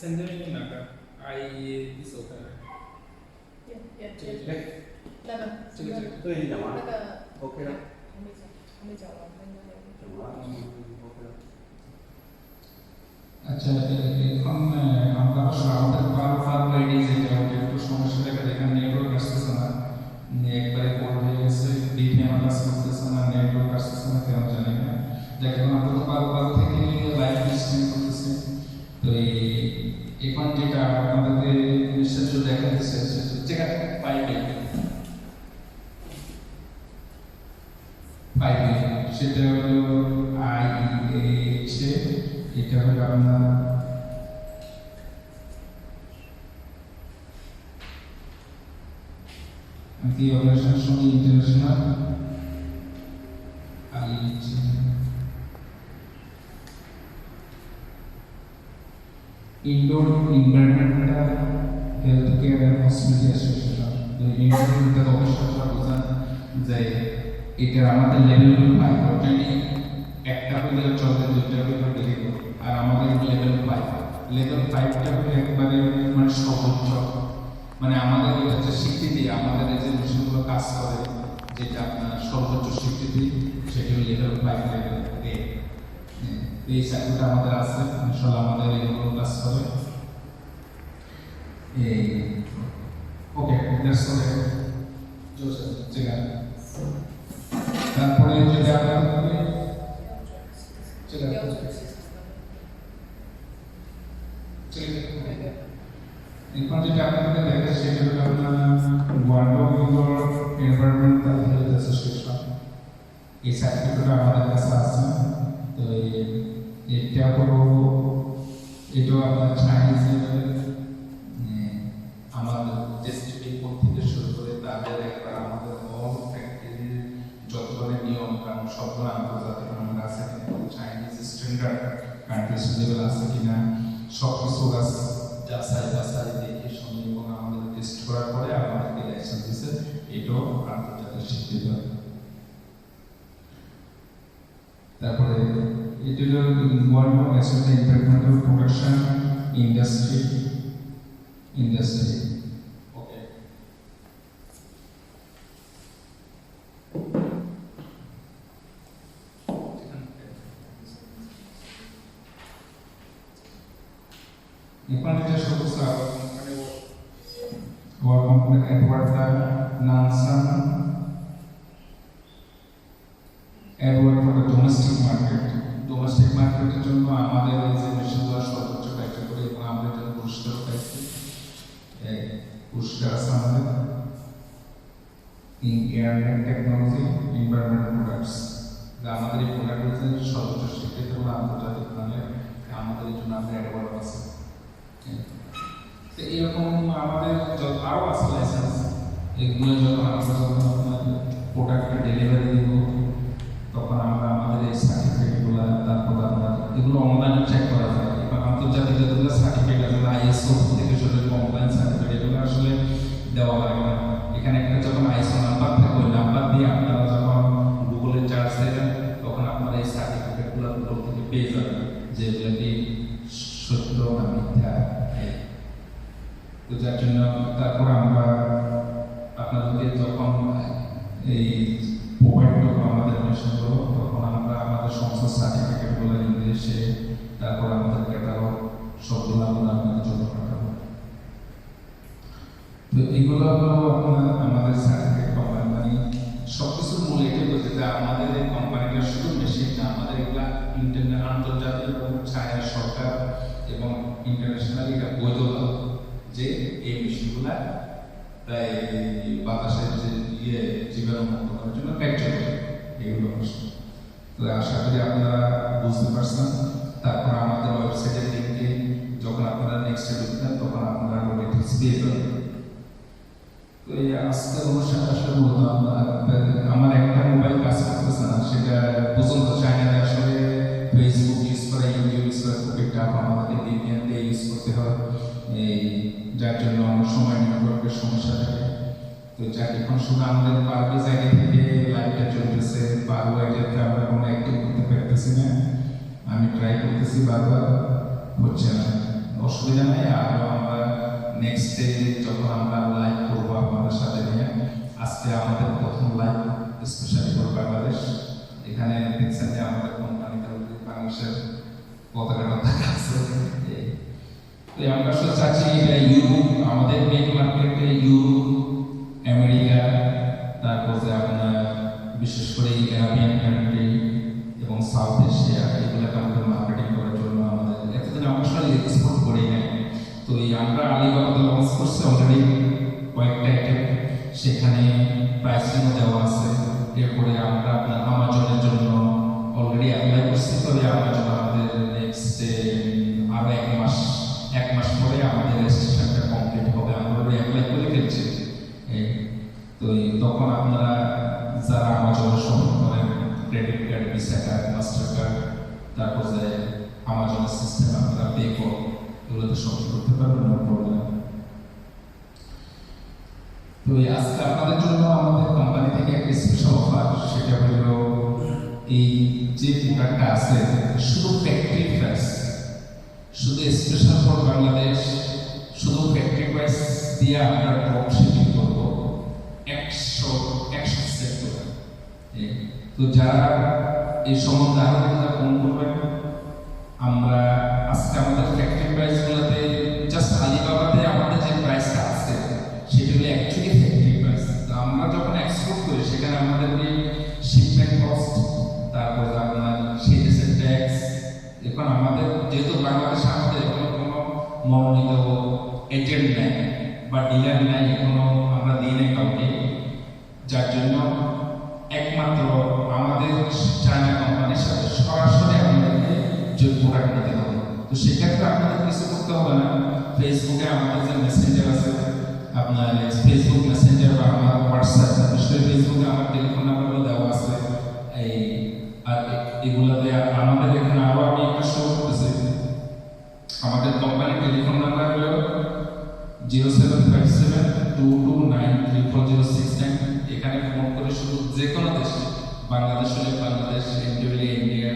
Sanjay Naga, I this other. Yeah, ya. yeah. 来，那个这个这个对你讲完那了个，OK हम तो बार बार थे कि लाइफ डिस्टेंस এখন যেটা আপনাদেরকে নিশ্চয় দেখা দিচ্ছে যেটা পাইবে পাইবে সেটা হলো আই এইচ এটা হলো আপনার anti organization international and hospitality association তো indoor এটা তো অবশ্যই আপনারা বোঝেন যে এটা আমাদের লেভেল ফাইভ অলরেডি একটা হলে চলবে, দুইটা হলে আর আমাদের লেভেল ফাইভ লেভেল ফাইভটা হলে একবারে মানে সর্বোচ্চ মানে আমাদের এটা হচ্ছে স্বীকৃতি, আমাদের এই যে মিশনগুলো কাজ করে, যেটা আপনার সর্বোচ্চ স্বীকৃতি, সেটি লেভেল ফাইভ পেয়েছি এতটা আমাদের আছে ইনশাল্লাহ আমাদের এগুলো ক্লাস হবে এই ওকে দ্যাটস অল জোসেফ যেটা তারপরে যেটা আপনার হবে যেটা এরপর যেটা আপনাদের দেখা সেটা হলো আপনার world of your environmental health association এই সার্টিফিকেট আমাদের কাছে আছে তো এই এটা চাইনিজ আমাদের তাদের একবার আমাদের অল নিয়ম আমাদের চাইনিজ স্ট্যান্ডার্ড কান্ট্রিজ লেভেল আছে কিনা সব কিছু আছে যাচাই বাছাই দেখে আমাদের টেস্ট করার পরে আমাদেরকে লাইসেন্স দিছে, এটাও আন্তর্জাতিক স্বীকৃত। তারপরে এটা হলো involve national environmental protection industry industry okay এখন যেটা সদস্য ওয়ার কোম্পানি অ্যাডওয়ার্ডটা নানসান অ্যাডওয়ার্ড আমাদের জন্য আমরা অ্যাডওয়ার্ড আছে এরকম আমাদের আরও আছে লাইসেন্স এগুলো যখন আমরা যখন আপনার প্রোডাক্টটা ডেলিভারি দিব, তখন আমরা আমাদের এই সার্টিফিকেটগুলো তারপর আপনার এগুলো অনলাইনে চেক করা যায়। এবং আন্তর্জাতিক যতগুলো সার্টিফিকেট আছে আইএসও থেকে শুরু অনলাইন সার্টিফিকেট এগুলো আসলে দেওয়া লাগে না। এখানে একটা যখন আইএসও নাম্বার থাকে, ওই নাম্বার দিয়ে আপনারা যখন গুগলে চার্জ দেবেন, তখন আপনারা এই সার্টিফিকেটগুলো গুগল থেকে পেয়ে যাবেন। যে তো যার জন্য তারপর আমরা আপনাদেরকে যখন এই প্রোভাইড করব আমাদের তখন আমরা আমাদের তারপর আমাদের ক্যাটালগ সবগুলো আমরা আপনাদের জন্য পাঠাবো। তো এগুলো হলো আপনার আমাদের সার্টিফিকেট কোম্পানি সব মূল এটাই বলতে যে আমাদের এই কোম্পানিটা শুধু মেশিন না, আমাদের এগুলা আন্তর্জাতিক চায়না সরকার এবং ইন্টারন্যাশনালি এটা বৈধতা যে এই মেশিনগুলা প্রায় বাতাসের যে ইয়ে জীবাণু মুক্ত করার জন্য কার্যকর এগুলো আশা করি আপনারা বুঝতে পারছেন। তারপর আমাদের ওয়েবসাইটের লিঙ্কে যখন আপনারা নেক্সট ঢুকবেন তখন আপনারা নোটিফিক্স পেয়ে যাবেন। তো এই আজকের অনুষ্ঠান আসলে মূলত আমার একটা করতেছি বারবার। হচ্ছে না? অসুবিধা নেই আরও আমরা নেক্সট ডে যখন আমরা লাইভ করব আপনাদের সাথে নিয়ে, আজকে আমাদের প্রথম লাইভ স্পেশালি ফর বাংলাদেশ এখানে দেখছেন যে আমাদের কোম্পানিটা বাংলাদেশের পতাকাটা আছে তো আমরা আসলে চাচ্ছি এটা ইউরোপ আমাদের মেন মার্কেটে ইউরোপ আমেরিকা করছি অলরেডি কয়েকটা আইটেম সেখানে প্রাইসিংও দেওয়া আছে। এরপরে আমরা আপনার আমাজনের জন্য অলরেডি অ্যাপ্লাই করছি। তবে আমাজন আমাদের নেক্সট আরও এক মাস এক মাস পরে আমাদের রেজিস্ট্রেশনটা কমপ্লিট হবে। আমরা অ্যাপ্লাই করে ফেলছি। তো তখন আপনারা যারা আমাজনের সঙ্গে করেন credit card visa card master card তারপর যে তো আজকে আপনাদের জন্য আমাদের কোম্পানি থেকে একটা স্পেশাল অফার সেটা হলো এই যে প্রোডাক্টটা আছে, শুধু ফ্যাক্টরি প্রাইস শুধু স্পেশাল ফর বাংলাদেশ শুধু ফ্যাক্টরি প্রাইস দিয়ে আমরা ড্রপ শিপিং করব একশো একশো সেট তো যারা এই সম্বন্ধে আরও ফোন করবেন, আমরা আজকে আমাদের ফ্যাক্টরি প্রাইসগুলোতে মনোনীত এজেন্ট নাই বা ডিলার নাই এখনও আমরা দিই নাই কাউকে। যার জন্য একমাত্র আমাদের চায়না কোম্পানির সাথে সরাসরি আমাদেরকে যে প্রোডাক্ট নিতে হবে। তো সেক্ষেত্রে আপনাদের কিছু করতে হবে না। ফেসবুকে আমাদের যে মেসেঞ্জার আছে, আপনার ফেসবুক মেসেঞ্জার বা আমার হোয়াটসঅ্যাপ বিশেষ ফেসবুকে আমার টেলিফোন নাম্বারও দেওয়া আছে। এই, আর এগুলাতে zero seven five two two nine triple zero six এখানে ফোন করে শুধু যে কোনো দেশে, বাংলাদেশ হলে বাংলাদেশ, ইন্ডিয়া ইন্ডিয়া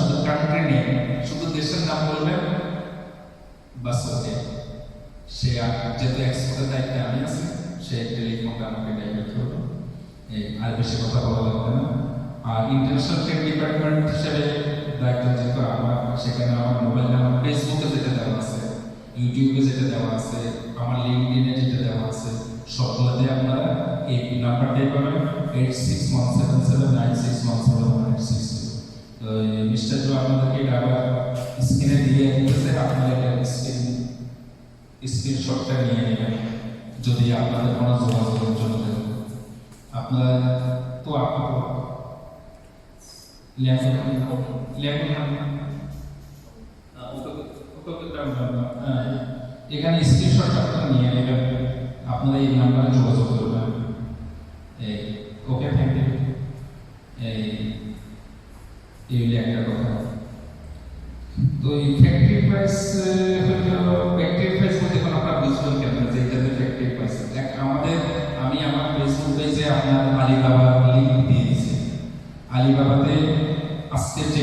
শুধু কান্ট্রি নেই শুধু দেশের নাম বলবেন, বাস ওকে। সে যেহেতু এক্সপোর্টের দায়িত্বে আমি সে টেলিফোনটা আমাকে আর বেশি কথা বলা লাগবে না। আর ইন্টারন্যাশনাল ট্রেড ডিপার্টমেন্ট হিসেবে দায়িত্ব যেহেতু আমার সেখানে আমার মোবাইল নাম্বার ফেসবুকে যেটা দেওয়া আছে ইউটিউবে যেটা দেওয়া আছে, আমার লিঙ্কডিনে যেটা দেওয়া আছে, সবগুলোতে আপনারা এই নাম্বারটাই পাবেন eight six one seven seven nine six one seven one eight six তো মিস্টার জো আপনাদেরকে আবার স্ক্রিনে দিয়ে দিতেছে, আপনারা এটা স্ক্রিন স্ক্রিনশটটা নিয়ে নেবেন, যদি আপনাদের কোনো যোগাযোগের জন্য। আপনারা তো আপনার এখানে স্ক্রিনশট আপনারা নিয়ে নেবেন আপনারা এই নাম্বারে যোগাযোগ করবেন এই ওকে থ্যাংক ইউ এই একটা কথা তো এই ফ্যাক্টরি প্রাইস হলো ফ্যাক্টরি প্রাইস বলতে এখন আপনারা বুঝবেন কেন যে এটাতে ফ্যাক্টরি প্রাইস এক আমাদের আমি আমার ফেসবুক পেজে আপনার আলিবাবা লিঙ্ক দিয়ে দিয়েছি আলিবাবাতে আজকের যে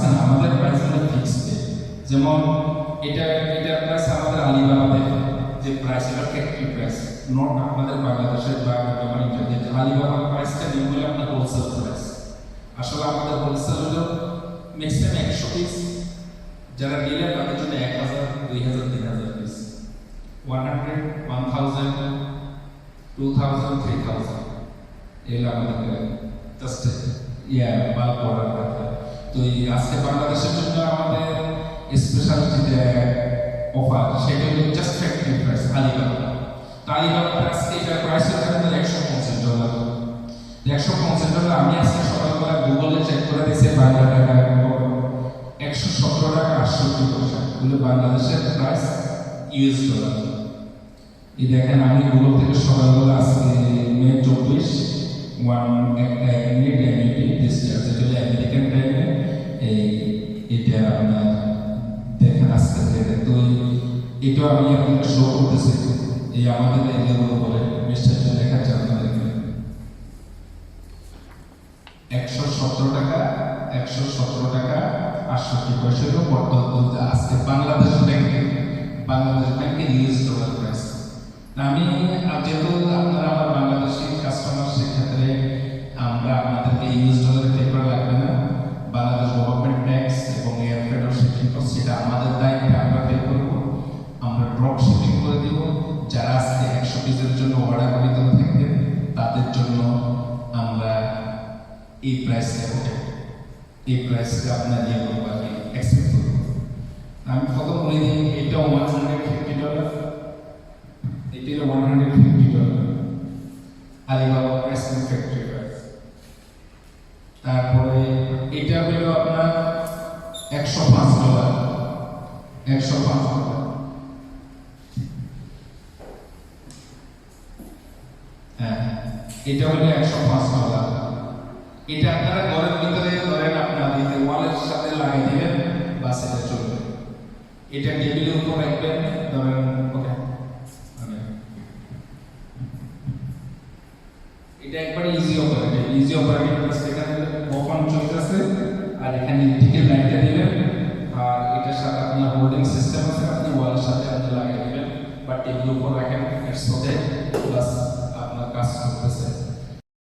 আজকে না আমাদের প্রাইস হলো ফিক্সড যেমন এটা এটার প্রাইস আমাদের আলিবাবাতে যে প্রাইস এটা ফ্যাক্টরি প্রাইস নট আমাদের বাংলাদেশের বা বর্তমান ইন্টারনেট আলিবাবার প্রাইসটা নিয়ে হলে আপনার হোলসেল প্রাইস আসলে আমাদের হোলসেল হলো ম্যাক্সিমাম একশো পিস যারা ডিলার তাদের জন্য এক হাজার, দুই হাজার, তিন হাজার piece one hundred one thousand two thousand three thousand এগুলো আমাদের জাস্ট ইয়া করতে তো আজকে বাংলাদেশের জন্য আমাদের স্পেশাল যেটা অফার সেটা হলো জাস্ট ফ্যাক্টরি প্রাইস আলিবাবা। তো আলিবাবা আজকে এটার প্রাইস হচ্ছে একশো পঞ্চাশ ডলার একশো পঞ্চাশ ডলার আমি আজকে সকালবেলা গুগলে চেক করে দিয়েছি বাংলা টাকা একশো সতেরো টাকা আটষট্টি পয়সা। কিন্তু বাংলাদেশের প্রাইস ইউএস ডলার এই দেখেন আমি গুগল থেকে সকালবেলা আমি আপনাকে শো করতেছি। এই আমাদের এরিয়ার উপরে মিস্টারটা দেখাচ্ছে আপনাদেরকে। একশো সতেরো টাকা, একশো সতেরো টাকা, আটষট্টি পয়সা হলো বর্তমান বলতে আজকে বাংলাদেশ ব্যাংকে, বাংলাদেশ ব্যাংকের ইউএস ডলার প্রাইস আমি যেহেতু আপনারা আমার বাংলাদেশি কাস্টমার সেক্ষেত্রে আমরা আমাদেরকে ইউএস ডলারে পে লাগবে না। বাংলাদেশ গভর্নমেন্ট ট্যাক্স এবং এয়ার ফেডার শিপিং সেটা আমাদের দায়িত্বে আমরা পে আমরা ড্রপ শিপিং করে দিব। যারা আজকে একশো পিসের জন্য অর্ডার করিত থাকবেন তাদের জন্য আমরা এই প্রাইসটা এই প্রাইসটা আপনার ইয়ে করব আর কি এক্সপেক্ট করব আমি কত বলে দিই, এটা ওয়ান হান্ড্রেড ফিফটি ডলার এটি one hundred fifty dollar Alibaba pricing factory তারপরে এটা হলো আপনার একশো পাঁচ ডলার একশো পাঁচ ডলার হ্যাঁ এটা হলো একশো পাঁচ ডলার এটা আপনারা ঘরের ভিতরে ধরেন আপনার ওয়ালের সাথে লাগিয়ে দেবেন, বাস এটা চলবে। এটা টেবিলের উপর রাখবেন